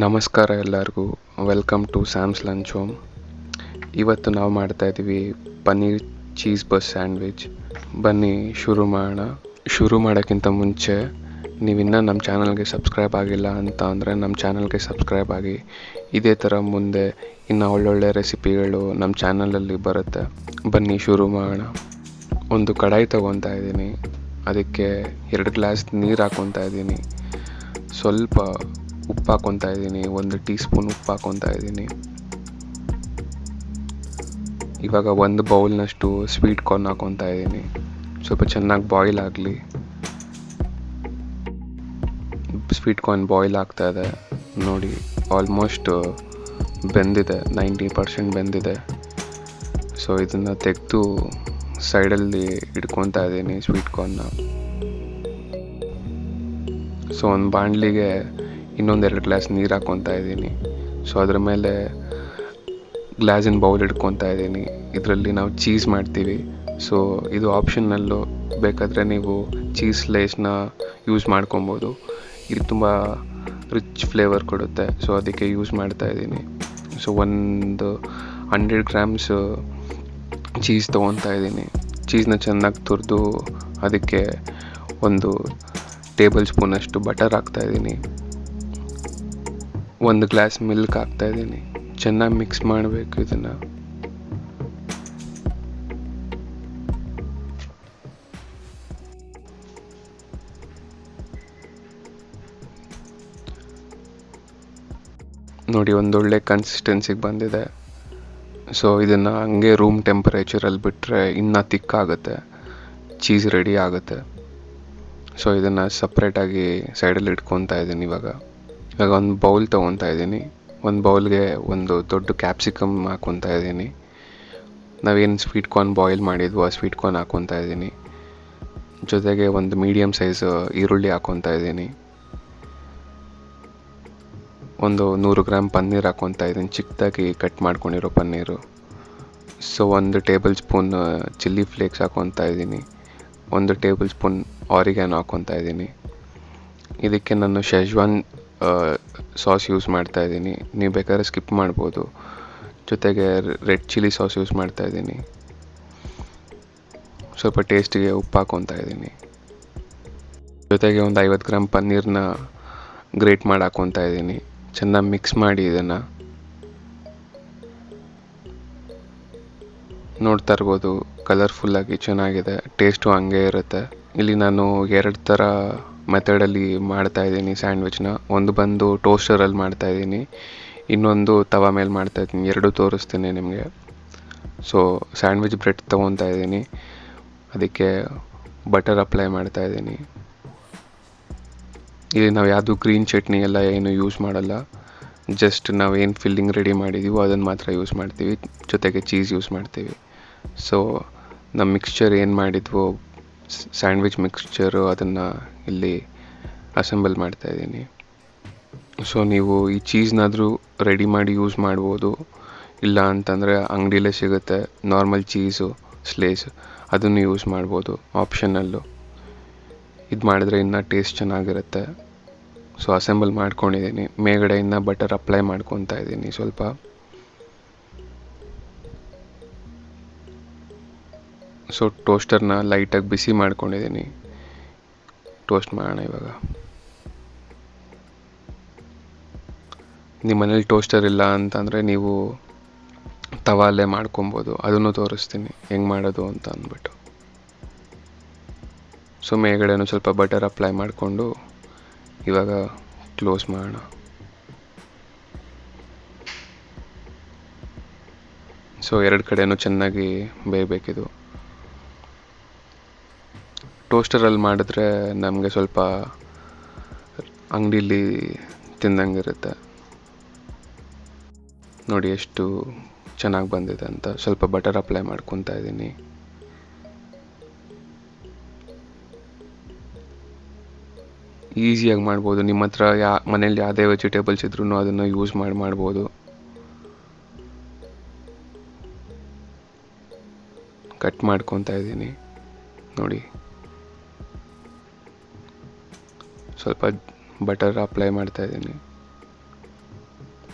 ನಮಸ್ಕಾರ ಎಲ್ಲರಿಗೂ. Welcome to Sam's lunch home ಇವತ್ತು ನಾವು ಮಾಡ್ತಾ ಇದ್ದೀವಿ ಪನ್ನೀರ್ ಚೀಸ್ ಬಸ್ ಸ್ಯಾಂಡ್ವಿಚ್. ಬನ್ನಿ, ಶುರು ಮಾಡೋಣ ಶುರು ಮಾಡೋಕ್ಕಿಂತ ಮುಂಚೆ ನೀವಿನ್ನೂ ನಮ್ಮ ಚಾನಲ್ಗೆ ಸಬ್ಸ್ಕ್ರೈಬ್ ಆಗಿಲ್ಲ ಅಂತ ಅಂದರೆ ನಮ್ಮ ಚಾನಲ್ಗೆ ಸಬ್ಸ್ಕ್ರೈಬ್ ಆಗಿ. ಇದೇ ಥರ ಮುಂದೆ ಇನ್ನು ಒಳ್ಳೊಳ್ಳೆ ರೆಸಿಪಿಗಳು ನಮ್ಮ ಚಾನಲಲ್ಲಿ ಬರುತ್ತೆ. ಬನ್ನಿ, ಶುರು ಮಾಡೋಣ ಒಂದು ಕಡಾಯಿ ತೊಗೊತಾ ಇದ್ದೀನಿ. ಅದಕ್ಕೆ ಎರಡು ಗ್ಲಾಸ್ ನೀರು ಹಾಕ್ಕೊತಾ ಇದ್ದೀನಿ. ಸ್ವಲ್ಪ ಉಪ್ಪು ಹಾಕೊತಾ ಇದ್ದೀನಿ, ಒಂದು ಟೀ ಸ್ಪೂನ್ ಉಪ್ಪು ಹಾಕೊತಾ ಇದ್ದೀನಿ. ಇವಾಗ ಒಂದು ಬೌಲ್ನಷ್ಟು ಸ್ವೀಟ್ ಕಾರ್ನ್ ಹಾಕ್ಕೊತಾ ಇದ್ದೀನಿ. ಸ್ವಲ್ಪ ಚೆನ್ನಾಗಿ ಬಾಯ್ಲ್ ಆಗಲಿ. ಸ್ವೀಟ್ ಕಾರ್ನ್ ಬಾಯ್ಲ್ ಆಗ್ತಾ ಇದೆ. ನೋಡಿ ಆಲ್ಮೋಸ್ಟ್ ಬೆಂದಿದೆ ನೈಂಟಿ ಪರ್ಸೆಂಟ್ ಬೆಂದಿದೆ. ಸೊ ಇದನ್ನು ತೆಗೆದು ಸೈಡಲ್ಲಿ ಇಟ್ಕೊತಾ ಇದ್ದೀನಿ ಸ್ವೀಟ್ ಕಾರ್ನ್ನ ಸೊ ಒಂದು ಬಾಣಲಿಗೆ ಇನ್ನೊಂದೆರಡು ಗ್ಲಾಸ್ ನೀರು ಹಾಕ್ಕೊತಾ ಇದ್ದೀನಿ. ಸೊ ಅದ್ರ ಮೇಲೆ ಗ್ಲಾಸಿನ ಬೌಲ್ ಇಟ್ಕೊತಾ ಇದ್ದೀನಿ. ಇದರಲ್ಲಿ ನಾವು ಚೀಸ್ ಮಾಡ್ತೀವಿ. ಸೊ ಇದು ಆಪ್ಷನ್ನಲ್ಲೂ ಬೇಕಾದರೆ ನೀವು ಚೀಸ್ ಸ್ಲೈಸ್ನ ಯೂಸ್ ಮಾಡ್ಕೊಬೋದು. ಇದು ತುಂಬ ರಿಚ್ ಫ್ಲೇವರ್ ಕೊಡುತ್ತೆ. ಸೊ ಅದಕ್ಕೆ ಯೂಸ್ ಮಾಡ್ತಾ ಇದ್ದೀನಿ. ಸೊ ಒಂದು ಹಂಡ್ರೆಡ್ ಗ್ರಾಮ್ಸ್ ಚೀಸ್ ತೊಗೊತಾ ಇದ್ದೀನಿ. ಚೀಸ್ನ ಚೆನ್ನಾಗಿ ತುರಿದು ಅದಕ್ಕೆ ಒಂದು ಟೇಬಲ್ ಸ್ಪೂನಷ್ಟು ಬಟರ್ ಹಾಕ್ತಾಯಿದ್ದೀನಿ ಒಂದು ಗ್ಲಾಸ್ ಮಿಲ್ಕ್ ಹಾಕ್ತಾಯಿದ್ದೀನಿ ಚೆನ್ನಾಗಿ ಮಿಕ್ಸ್ ಮಾಡಬೇಕು ಇದನ್ನು. ನೋಡಿ, ಒಂದೊಳ್ಳೆ ಕನ್ಸಿಸ್ಟೆನ್ಸಿಗೆ ಬಂದಿದೆ. ಸೊ ಇದನ್ನು ಹಂಗೆ ರೂಮ್ ಟೆಂಪರೇಚರಲ್ಲಿ ಬಿಟ್ಟರೆ ಇನ್ನೂ ತಿಕ್ಕಾಗುತ್ತೆ ಚೀಸ್ ರೆಡಿ ಆಗುತ್ತೆ. ಸೊ ಇದನ್ನು ಸಪ್ರೇಟಾಗಿ ಸೈಡಲ್ಲಿ ಇಟ್ಕೊತಾ ಇದ್ದೀನಿ ಇವಾಗ. ಇವಾಗ ಒಂದು ಬೌಲ್ ತೊಗೊತಾ ಇದ್ದೀನಿ. ಒಂದು ಬೌಲ್ಗೆ ಒಂದು ದೊಡ್ಡ ಕ್ಯಾಪ್ಸಿಕಮ್ ಹಾಕ್ಕೊತಾ ಇದ್ದೀನಿ. ನಾವೇನು ಸ್ವೀಟ್ ಕಾರ್ನ್ ಬಾಯ್ಲ್ ಮಾಡಿದ್ವೋ ಆ ಸ್ವೀಟ್ ಕಾರ್ನ್ ಹಾಕ್ಕೊತಾ ಇದ್ದೀನಿ. ಜೊತೆಗೆ ಒಂದು ಮೀಡಿಯಮ್ ಸೈಜ್ ಈರುಳ್ಳಿ ಹಾಕ್ಕೊತಾ ಇದ್ದೀನಿ. ಒಂದು ನೂರು ಗ್ರಾಮ್ ಪನ್ನೀರ್ ಹಾಕ್ಕೊತಾ ಇದ್ದೀನಿ. ಚಿಕ್ಕದಾಗಿ ಕಟ್ ಮಾಡ್ಕೊಂಡಿರೋ ಪನ್ನೀರು. ಸೊ ಒಂದು ಟೇಬಲ್ ಸ್ಪೂನ್ ಚಿಲ್ಲಿ ಫ್ಲೇಕ್ಸ್ ಹಾಕ್ಕೊತಾ ಇದ್ದೀನಿ. ಒಂದು ಟೇಬಲ್ ಸ್ಪೂನ್ ಆರಿಗ್ಯಾನ್ ಹಾಕ್ಕೊತಾ ಇದ್ದೀನಿ. ಇದಕ್ಕೆ ನಾನು ಶೆಜ್ವಾನ್ ಸಾಸ್ ಯೂಸ್ ಮಾಡ್ತಾ ಇದ್ದೀನಿ. ನೀವು ಬೇಕಾದ್ರೆ ಸ್ಕಿಪ್ ಮಾಡ್ಬೋದು. ಜೊತೆಗೆ ರೆಡ್ ಚಿಲ್ಲಿ ಸಾಸ್ ಯೂಸ್ ಮಾಡ್ತಾ ಇದ್ದೀನಿ. ಸ್ವಲ್ಪ ಟೇಸ್ಟಿಗೆ ಉಪ್ಪು ಹಾಕೊತಾ ಇದ್ದೀನಿ. ಜೊತೆಗೆ ಒಂದು ಐವತ್ತು ಗ್ರಾಮ್ ಪನ್ನೀರ್ನ ಗ್ರೇಟ್ ಮಾಡಿ ಹಾಕೊತಾ ಇದ್ದೀನಿ. ಚೆನ್ನಾಗಿ ಮಿಕ್ಸ್ ಮಾಡಿ ಇದನ್ನು. ನೋಡ್ತಾ ಇರ್ಬೋದು ಕಲರ್ಫುಲ್ಲಾಗಿ ಚೆನ್ನಾಗಿದೆ ಟೇಸ್ಟು ಹಂಗೆ ಇರುತ್ತೆ. ಇಲ್ಲಿ ನಾನು ಎರಡು ಥರ ಮೆಥಡಲ್ಲಿ ಮಾಡ್ತಾ ಇದ್ದೀನಿ ಸ್ಯಾಂಡ್ವಿಚ್ನ ಒಂದು ಬಂದು ಟೋಸ್ಟರಲ್ಲಿ ಮಾಡ್ತಾ ಇದ್ದೀನಿ. ಇನ್ನೊಂದು ತವ ಮೇಲೆ ಮಾಡ್ತಾ ಇದ್ದೀನಿ. ಎರಡೂ ತೋರಿಸ್ತೀನಿ ನಿಮಗೆ. ಸೊ ಸ್ಯಾಂಡ್ವಿಚ್ ಬ್ರೆಡ್ ತೊಗೊತಾ ಇದ್ದೀನಿ. ಅದಕ್ಕೆ ಬಟರ್ ಅಪ್ಲೈ ಮಾಡ್ತಾ ಇದ್ದೀನಿ. ಇಲ್ಲಿ ನಾವು ಯಾವುದು ಗ್ರೀನ್ ಚಟ್ನಿ ಎಲ್ಲ ಏನು ಯೂಸ್ ಮಾಡಲ್ಲ. ಜಸ್ಟ್ ನಾವು ಏನು ಫಿಲ್ಲಿಂಗ್ ರೆಡಿ ಮಾಡಿದ್ದೀವೋ ಅದನ್ನು ಮಾತ್ರ ಯೂಸ್ ಮಾಡ್ತೀವಿ. ಜೊತೆಗೆ ಚೀಸ್ ಯೂಸ್ ಮಾಡ್ತೀವಿ. ಸೊ ನಮ್ಮ ಮಿಕ್ಸ್ಚರ್ ಏನು ಮಾಡಿದ್ವೋ ಸ್ಯಾಂಡ್ವಿಚ್ ಮಿಕ್ಸ್ಚರು ಅದನ್ನು ಇಲ್ಲಿ ಅಸೆಂಬಲ್ ಮಾಡ್ತಾ ಇದ್ದೀನಿ. ಸೊ ನೀವು ಈ ಚೀಸ್ನಾದರೂ ರೆಡಿ ಮಾಡಿ ಯೂಸ್ ಮಾಡ್ಬೋದು. ಇಲ್ಲ ಅಂತಂದರೆ ಅಂಗಡಿಲೇ ಸಿಗುತ್ತೆ. ನಾರ್ಮಲ್ ಚೀಸು ಸ್ಲೇಸ್ ಅದನ್ನು ಯೂಸ್ ಮಾಡ್ಬೋದು. ಆಪ್ಷನಲ್ಲು ಇದು ಮಾಡಿದ್ರೆ ಇನ್ನೂ ಟೇಸ್ಟ್ ಚೆನ್ನಾಗಿರುತ್ತೆ. ಸೊ ಅಸೆಂಬಲ್ ಮಾಡ್ಕೊಂಡಿದ್ದೀನಿ. ಮೇಗಡೆಯಿಂದ ಬಟರ್ ಅಪ್ಲೈ ಮಾಡ್ಕೊತಾ ಇದ್ದೀನಿ ಸ್ವಲ್ಪ. ಸೊ ಟೋಸ್ಟರ್ನ ಲೈಟಾಗಿ ಬಿಸಿ ಮಾಡ್ಕೊಂಡಿದ್ದೀನಿ. ಟೋಸ್ಟ್ ಮಾಡೋಣ ಇವಾಗ. ನಿಮ್ಮ ಮನೇಲಿ ಟೋಸ್ಟರ್ ಇಲ್ಲ ಅಂತಂದರೆ ನೀವು ತವಾಲೆ ಮಾಡ್ಕೊಬೋದು. ಅದನ್ನು ತೋರಿಸ್ತೀನಿ. ಹೆಂಗೆ ಮಾಡೋದು ಅಂತ ಅಂದ್ಬಿಟ್ಟು. ಸೊ ಮೇಗಡೆನೂ ಸ್ವಲ್ಪ ಬಟರ್ ಅಪ್ಲೈ ಮಾಡಿಕೊಂಡು ಇವಾಗ ಕ್ಲೋಸ್ ಮಾಡೋಣ. ಸೊ ಎರಡು ಕಡೆಯೂ ಚೆನ್ನಾಗಿ ಬೇಯಬೇಕಿದು. ಟೋಸ್ಟರಲ್ಲಿ ಮಾಡಿದ್ರೆ ನಮಗೆ ಸ್ವಲ್ಪ ಅಂಗಡೀಲಿ ತಿಂದಂಗಿರುತ್ತೆ. ನೋಡಿ ಎಷ್ಟು ಚೆನ್ನಾಗಿ ಬಂದಿದೆ ಅಂತ. ಸ್ವಲ್ಪ ಬಟರ್ ಅಪ್ಲೈ ಮಾಡ್ಕೊತಾ ಇದ್ದೀನಿ. ಈಸಿಯಾಗಿ ಮಾಡ್ಬೋದು. ನಿಮ್ಮ ಹತ್ರ ಯಾ, ಮನೇಲಿ ಯಾವುದೇ ವೆಜಿಟೇಬಲ್ಸ್ ಇದ್ರೂ ಅದನ್ನು ಯೂಸ್ ಮಾಡಿ ಮಾಡ್ಬೋದು. ಕಟ್ ಮಾಡ್ಕೊತಾ ಇದ್ದೀನಿ. ನೋಡಿ. ಸ್ವಲ್ಪ ಬಟರ್ ಅಪ್ಲೈ ಮಾಡ್ತಾ ಇದ್ದೀನಿ.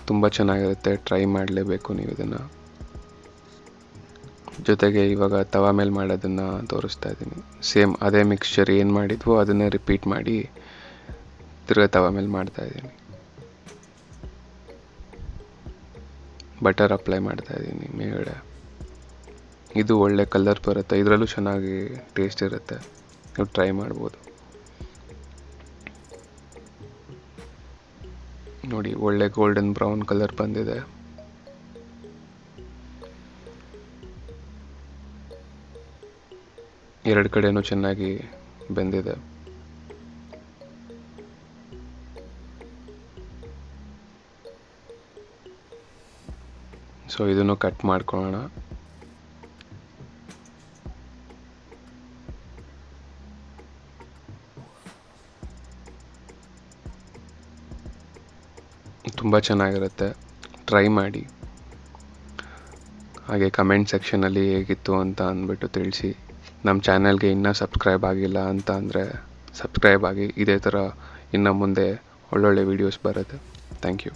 ತುಂಬ ಚೆನ್ನಾಗಿರುತ್ತೆ ಟ್ರೈ ಮಾಡಲೇಬೇಕು ನೀವು ಇದನ್ನು. ಜೊತೆಗೆ ಇವಾಗ ತವಾ ಮೇಲೆ ಮಾಡೋದನ್ನು ತೋರಿಸ್ತಾ ಇದ್ದೀನಿ. ಸೇಮ್ ಅದೇ ಮಿಕ್ಸ್ಚರ್ ಏನು ಮಾಡಿದ್ವೋ ಅದನ್ನೇ ರಿಪೀಟ್ ಮಾಡಿ ತಿರ್ಗ ತವಾ ಮೇಲೆ ಮಾಡ್ತಾ ಇದ್ದೀನಿ. ಬಟರ್ ಅಪ್ಲೈ ಮಾಡ್ತಾ ಇದ್ದೀನಿ ಮೇಗಡೆ ಇದು ಒಳ್ಳೆ ಕಲರ್ ಬರುತ್ತೆ, ಇದರಲ್ಲೂ ಚೆನ್ನಾಗಿ ಟೇಸ್ಟ್ ಇರುತ್ತೆ. ನೀವು ಟ್ರೈ ಮಾಡ್ಬೋದು. ನೋಡಿ ಒಳ್ಳೆ ಗೋಲ್ಡನ್ ಬ್ರೌನ್ ಕಲರ್ ಬಂದಿದೆ. ಎರಡು ಕಡೆನೂ ಚೆನ್ನಾಗಿ ಬೆಂದಿದೆ. ಸೊ ಇದನ್ನು ಕಟ್ ಮಾಡ್ಕೊಳ್ಳೋಣ. ತುಂಬ ಚೆನ್ನಾಗಿರುತ್ತೆ. ಟ್ರೈ ಮಾಡಿ. ಹಾಗೆ ಕಮೆಂಟ್ ಸೆಕ್ಷನಲ್ಲಿ ಹೇಗಿತ್ತು ಅಂತ ಅಂದ್ಬಿಟ್ಟು ತಿಳಿಸಿ. ನಮ್ಮ ಚಾನಲ್ಗೆ ಇನ್ನೂ ಸಬ್ಸ್ಕ್ರೈಬ್ ಆಗಿಲ್ಲ ಅಂತ ಅಂದರೆ ಸಬ್ಸ್ಕ್ರೈಬ್ ಆಗಿ ಇದೇ ಥರ ಇನ್ನು ಮುಂದೆ ಒಳ್ಳೊಳ್ಳೆ ವೀಡಿಯೋಸ್ ಬರುತ್ತೆ. Thank you